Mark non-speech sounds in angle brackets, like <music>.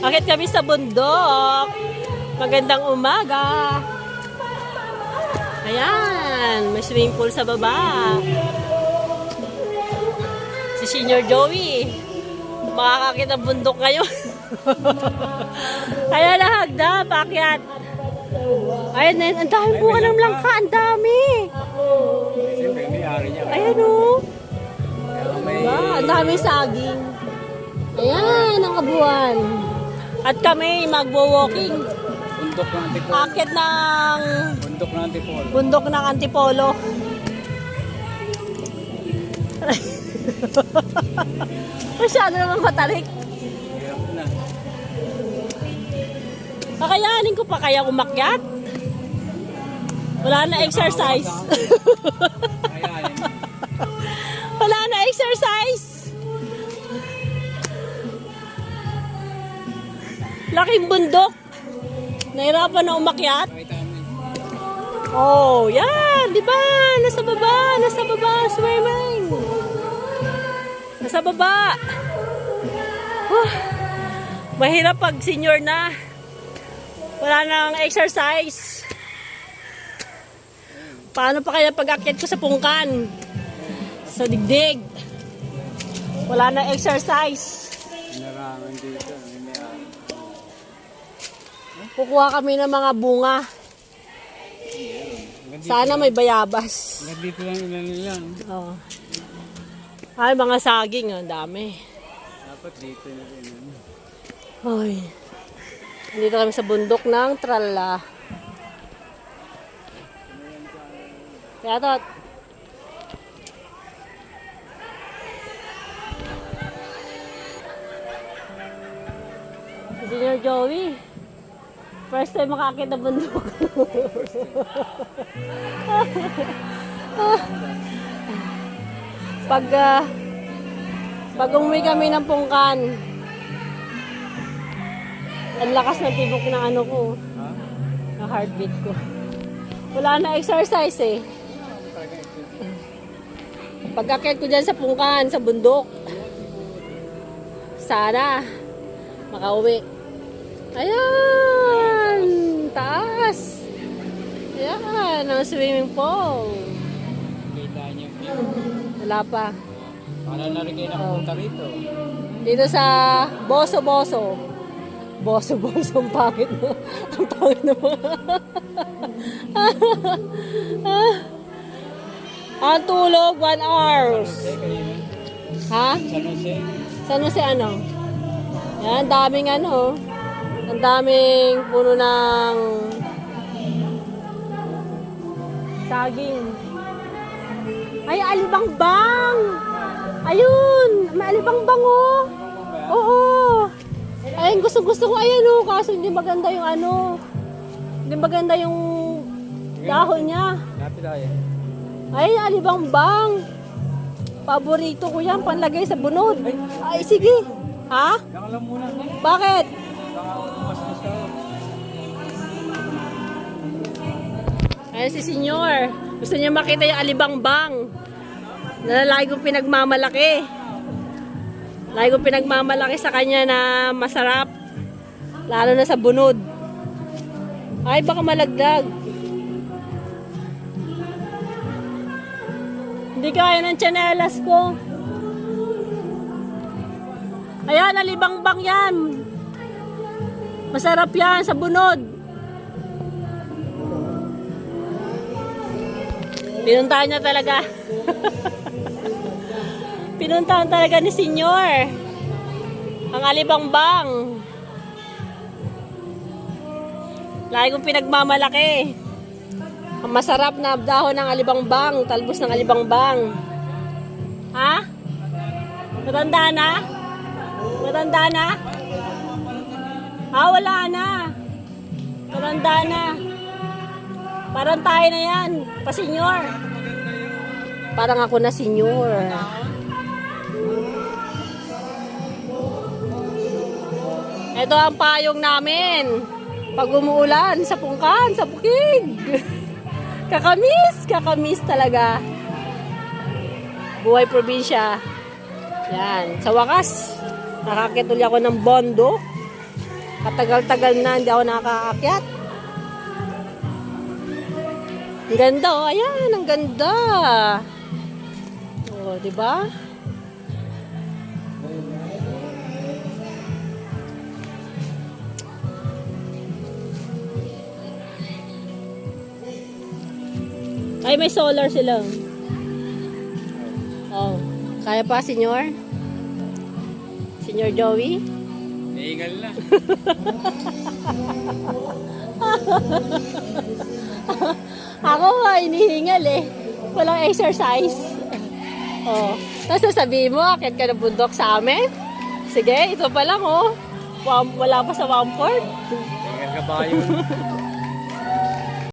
Akit kami sa bundok. Magandang umaga. Ayan, may swimming pool sa baba. Si Senior Joey. Makakakit ang bundok ngayon. <laughs> Ayan na, hagda, pakyat. Ayan na, ang dami bunga ng langka, ang dami. Ayan o. May Diba? Ang dami saging. Ayan, ang kabuuan. At kami magwo-walking. bundok ng antipolo. Akit ng Bundok ng antipolo. bundok ng Antipolo. <laughs> Masyado naman matarik. Hirap na. Kakayanin ko pa kaya umakyat? Wala na exercise. <laughs> Laking bundok. Nahirapan na umakyat. Oh, yan. Di ba? Nasa baba. Nasa baba. Swimming. Nasa baba. Huh. Mahirap pag senior na. Wala nang exercise. Paano pa kaya pag-akyat ko sa pungkan? Sa digdig. Wala na exercise. Narangan dito. Kukuha kami ng mga bunga. Sana may bayabas. Dito lang ilan ilan. Oh. Ay, mga saging, ang dami. Dapat dito na rin. ano. Ay. Dito kami sa bundok ng Tralla. Kaya to, Senior Joey. First time makakit na bundok. pag ah, pag umuwi kami ng pungkan, ang lakas ng tibok ng ano ko, ng heartbeat ko. Wala na exercise eh. Pagkakit ko dyan sa pungkan, sa bundok. Sana, makauwi. Ayan! Ang swimming pool. Kita niyo view. Wala pa. Para na rin kayo nakapunta rito. Dito sa Boso Boso. Boso Boso, ang pangit mo. Ang pangit mo. <laughs> ang tulog, one hours. Kanina. Ha? San Jose. San Jose ano? Yan, daming ano. Ang daming puno ng saging. Ay, alibangbang! Ayun! May alibangbang oh! Oo! Ay, gusto gusto ko ayan oh, kaso hindi maganda yung ano. Hindi maganda yung dahon niya. Ay, alibangbang. Paborito ko yan, panlagay sa bunod. Ay, sige. Ha? Bakit? Baka Ayan si senyor. Gusto niya makita yung alibangbang. Kong pinagmamalaki. Lagi kong pinagmamalaki sa kanya na masarap. Lalo na sa bunod. Ay, baka malagdag. Hindi kaya ng tsinelas ko. Ayan, alibangbang yan. Masarap yan sa bunod. Pinuntahan niya talaga. Pinuntahan talaga ni Senyor. Ang alibangbang. Lagi kong pinagmamalaki. Ang masarap na dahon ng alibangbang, talbos ng alibangbang. Ha? Matanda na? Matanda na? Ah, wala na. Matanda na. Parang tayo na yan. Pa-senyor. Parang ako na senyor. Ito ang payong namin. Pag umuulan, sa pungkan, sa bukid. Kakamis, kakamis talaga. Buhay probinsya. Yan. Sa wakas, nakakituloy ako ng bondo. Katagal-tagal na hindi ako nakakaakyat. Ang ganda oh, ayan, ang ganda. Oh, di ba? Ay, may solar sila. Oh, kaya pa, senyor? Senyor Joey? Naingal na. <laughs> Ako nga, inihingal eh. Walang exercise. Oh. Tapos sasabihin mo, akit ka ng bundok sa amin? Sige, ito pa lang oh. Wa- Wala pa sa one fourth. Naingal ka ba yun? <laughs>